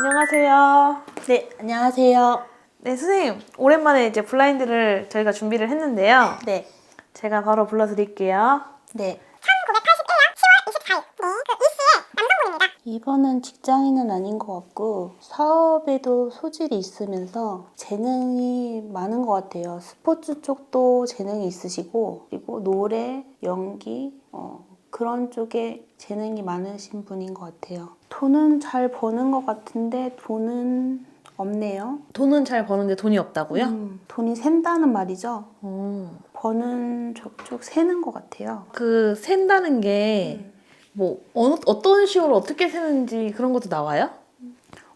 안녕하세요. 네, 안녕하세요. 네, 선생님. 오랜만에 이제 블라인드를 저희가 준비를 했는데요. 네, 제가 바로 불러드릴게요. 네. 1981년 10월 24일. 네, 그 이씨의 남성분입니다. 이번은 직장인은 아닌 것 같고 사업에도 소질이 있으면서 재능이 많은 것 같아요. 스포츠 쪽도 재능이 있으시고 그리고 노래, 연기 어, 그런 쪽에 재능이 많으신 분인 것 같아요. 돈은 잘 버는 것 같은데 돈은 없네요. 돈은 잘 버는데 돈이 없다고요? 음, 돈이 샌다는 말이죠. 음. 버는 저쪽 새는 것 같아요. 그 센다는 게뭐 어느 어떤 식으로 어떻게 세는지 그런 것도 나와요?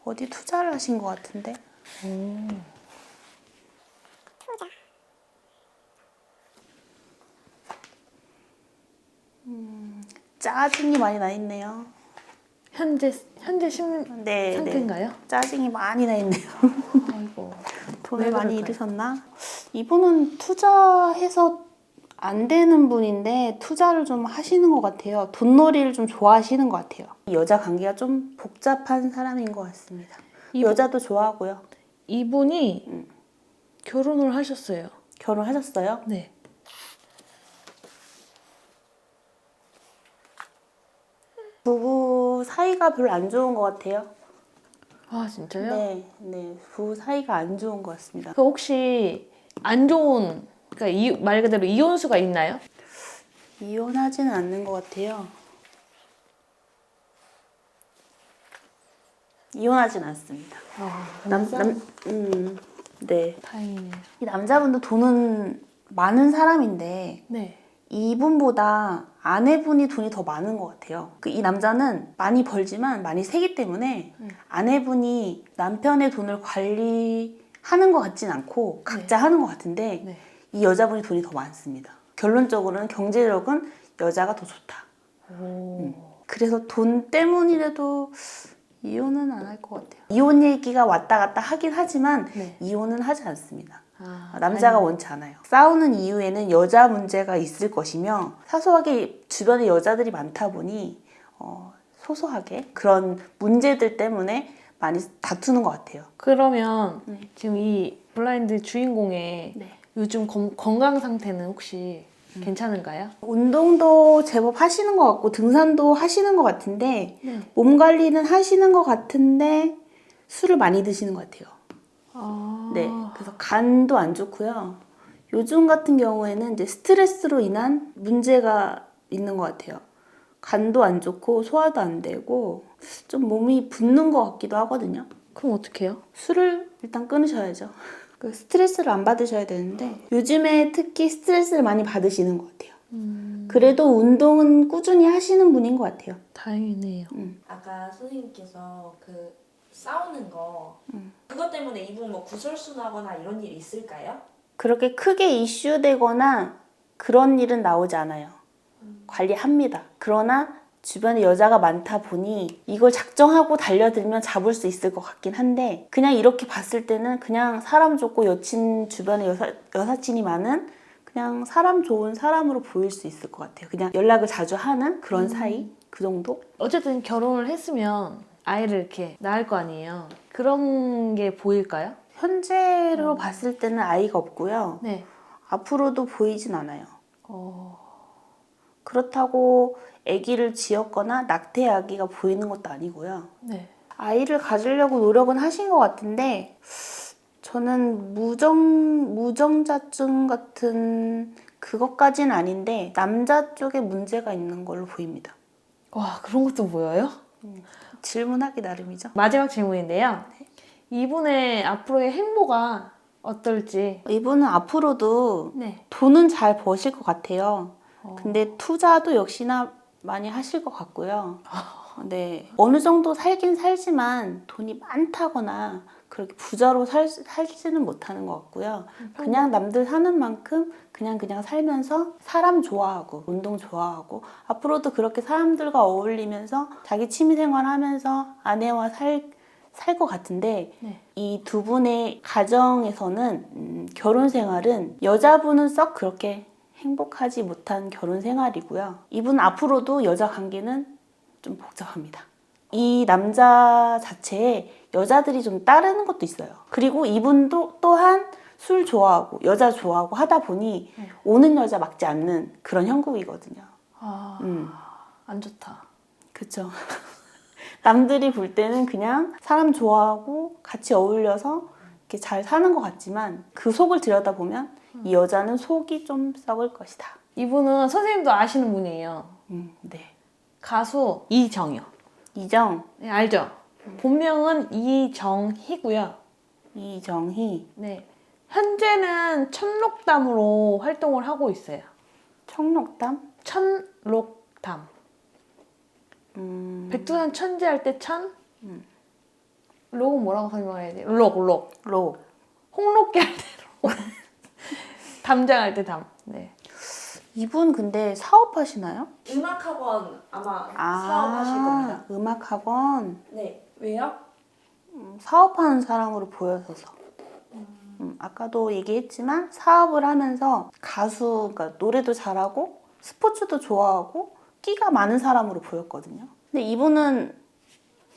어디 투자를 하신 것 같은데? 투자. 짜증이 많이 나 있네요. 현재 현재 심 네, 상태인가요? 네. 짜증이 많이 나 있네요. 아이고. 돈을 왜 많이? 잃으셨나? 이분은 투자해서 안 되는 분인데 투자를 좀 하시는 것 같아요. 돈놀이를 좀 좋아하시는 것 같아요. 여자 관계가 좀 복잡한 사람인 것 같습니다. 이분- 여자도 좋아하고요. 이분이 음. 결혼을 하셨어요. 결혼하셨어요? 네. 부부 사이가 별로 안 좋은 것 같아요. 아 진짜요? 네, 네, 부부 사이가 안 좋은 것 같습니다. 그 혹시 안 좋은 그러니까 이, 말 그대로 이혼수가 있나요? 이혼하지는 않는 것 같아요. 이혼하진 않습니다. 아, 남, 남, 음, 네. 다행이네요. 이 남자분도 돈은 많은 사람인데 네. 이분보다 아내분이 돈이 더 많은 것 같아요. 그 이 남자는 많이 벌지만 많이 세기 때문에 음. 아내분이 남편의 돈을 관리하는 것 같진 않고 각자 하는 것 같은데 네. 이 여자분이 돈이 더 많습니다. 결론적으로는 경제력은 여자가 더 좋다. 오. 그래서 돈 때문이라도 이혼은 안 할 것 같아요. 이혼 얘기가 왔다 갔다 하긴 하지만 네. 이혼은 하지 않습니다. 아, 남자가 다행이네요. 원치 않아요. 싸우는 이유에는 여자 문제가 있을 것이며 사소하게 주변에 여자들이 많다 보니 어, 소소하게 그런 문제들 때문에 많이 다투는 것 같아요. 그러면 네. 지금 이 블라인드 주인공의 네. 요즘 건, 건강 상태는 혹시 음. 괜찮은가요? 운동도 제법 하시는 것 같고 등산도 하시는 것 같은데 네. 몸 관리는 하시는 것 같은데 술을 많이 드시는 것 같아요. 아. 네, 그래서 간도 안 좋고요. 요즘 같은 경우에는 이제 스트레스로 인한 문제가 있는 것 같아요. 간도 안 좋고 소화도 안 되고 좀 몸이 붓는 것 같기도 하거든요. 그럼 어떡해요? 술을 일단 끊으셔야죠. 그 스트레스를 안 받으셔야 되는데 요즘에 특히 스트레스를 많이 받으시는 것 같아요. 음, 그래도 운동은 꾸준히 하시는 분인 것 같아요. 다행이네요. 아까 선생님께서 그 싸우는 거 음. 그것 때문에 이분 뭐 구설수 나거나 이런 일이 있을까요? 그렇게 크게 이슈되거나 그런 일은 나오지 않아요. 관리합니다. 그러나 주변에 여자가 많다 보니 이걸 작정하고 달려들면 잡을 수 있을 것 같긴 한데 그냥 이렇게 봤을 때는 그냥 사람 좋고 여친 주변에 여사, 여사친이 많은 그냥 사람 좋은 사람으로 보일 수 있을 것 같아요. 그냥 연락을 자주 하는 그런 사이 그 정도? 어쨌든 결혼을 했으면 아이를 이렇게 낳을 거 아니에요. 그런 게 보일까요? 현재로 봤을 때는 아이가 없고요. 네. 앞으로도 보이진 않아요. 어, 그렇다고 아기를 지었거나 낙태 아기가 보이는 것도 아니고요. 네. 아이를 가지려고 노력은 하신 것 같은데 저는 무정 무정자증 같은 그것까지는 아닌데 남자 쪽에 문제가 있는 걸로 보입니다. 와 그런 것도 보여요? 질문하기 나름이죠. 마지막 질문인데요. 이분의 앞으로의 행보가 어떨지. 이분은 앞으로도 네. 돈은 잘 버실 것 같아요. 어. 근데 투자도 역시나 많이 하실 것 같고요. 네. 어느 정도 살긴 살지만 돈이 많다거나 그렇게 부자로 살, 살지는 못하는 것 같고요. 그냥 남들 사는 만큼 그냥 그냥 살면서 사람 좋아하고 운동 좋아하고 앞으로도 그렇게 사람들과 어울리면서 자기 취미 생활 하면서 아내와 살, 살 것 같은데 네. 이두 분의 가정에서는 음, 결혼 생활은 여자분은 썩 그렇게 행복하지 못한 결혼 생활이고요. 이분 앞으로도 여자 관계는 좀 복잡합니다. 이 남자 자체에 여자들이 좀 따르는 것도 있어요. 그리고 이분도 또한 술 좋아하고 여자 좋아하고 하다 보니 네. 오는 여자 막지 않는 그런 형국이거든요. 아, 음. 안 좋다. 그쵸. 남들이 볼 때는 그냥 사람 좋아하고 같이 어울려서 이렇게 잘 사는 것 같지만 그 속을 들여다보면 이 여자는 속이 좀 썩을 것이다. 이분은 선생님도 아시는 분이에요. 음, 네. 가수 이정효. 이정, 네, 알죠? 본명은 이정희고요. 이정희, 네. 현재는 천록담으로 활동을 하고 있어요. 청록담, 천록담. 음, 백두산 천지 할 때 천? 록은 뭐라고 설명해야 돼? 록, 록. 로. 홍록기 할 때 록. 담장 할 때 담. 네. 이분 근데 사업하시나요? 음악학원 아마 아, 사업하실 겁니다. 음악학원 네. 왜요? 음, 사업하는 사람으로 보여서서. 음, 아까도 얘기했지만 사업을 하면서 가수, 그러니까 노래도 잘하고 스포츠도 좋아하고 끼가 많은 사람으로 보였거든요. 근데 이분은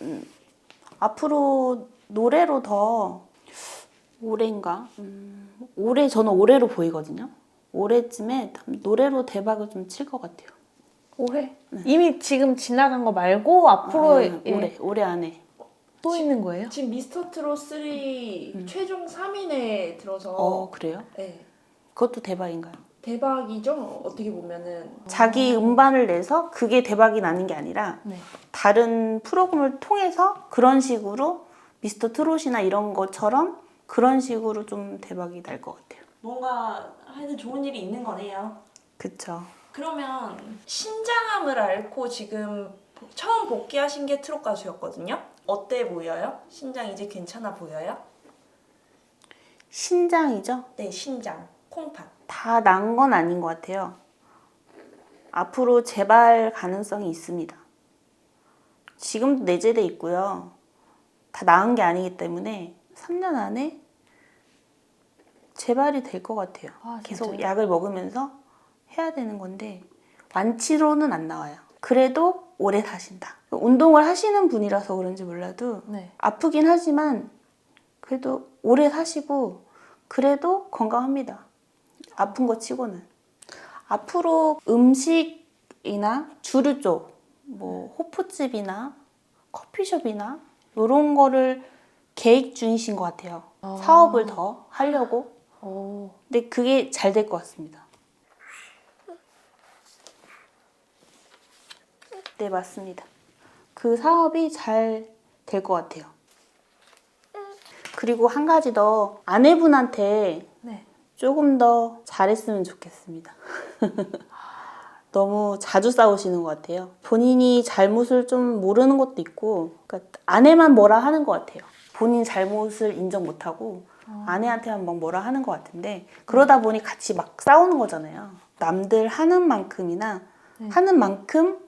음, 앞으로 노래로 더 올해인가? 음, 올해 저는 올해로 보이거든요. 올해쯤에 노래로 대박을 좀 칠 것 같아요. 올해? 이미 지금 지나간 거 말고 앞으로 네. 아, 예, 올해 올해 안에 또 있는 거예요? 지금 미스터 트롯 3 최종 3인에 들어서 음. 어 그래요? 네. 그것도 대박인가요? 대박이죠. 어떻게 보면은 자기 음반을 내서 그게 대박이 나는 게 아니라 네. 다른 프로그램을 통해서 그런 식으로 미스터 트롯이나 이런 것처럼 그런 식으로 좀 대박이 날 것 같아요. 뭔가 하여튼 좋은 일이 있는 거네요. 그쵸. 그러면 신장암을 앓고 지금 처음 복귀하신 게 트롯 가수였거든요. 어때 보여요? 신장 이제 괜찮아 보여요? 신장이죠? 네, 신장, 콩팥. 다 난 건 아닌 것 같아요. 앞으로 재발 가능성이 있습니다. 지금도 내재돼 있고요. 다 나은 게 아니기 때문에 3년 안에 재발이 될 것 같아요. 아, 계속? 약을 먹으면서 해야 되는 건데 완치로는 안 나와요. 그래도 오래 사신다. 운동을 하시는 분이라서 그런지 몰라도 네. 아프긴 하지만 그래도 오래 사시고 그래도 건강합니다. 아픈 거 치고는. 앞으로 음식이나 주류 쪽, 뭐 호프집이나 커피숍이나 이런 거를 계획 중이신 것 같아요. 아. 사업을 더 하려고. 오. 근데 그게 잘 될 것 같습니다. 네, 맞습니다. 그 사업이 잘 될 것 같아요. 그리고 한 가지 더 아내분한테 네. 조금 더 잘했으면 좋겠습니다. 너무 자주 싸우시는 것 같아요. 본인이 잘못을 좀 모르는 것도 있고, 그러니까 아내만 뭐라 하는 것 같아요. 본인 잘못을 인정 못하고 아내한테만 막 뭐라 하는 것 같은데 그러다 보니 같이 막 싸우는 거잖아요. 남들 하는 만큼이나 네. 하는 만큼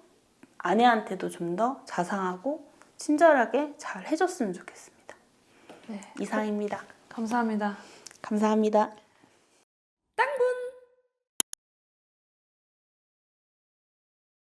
아내한테도 좀 더 자상하고 친절하게 잘 해줬으면 좋겠습니다. 네. 이상입니다. 감사합니다. 감사합니다.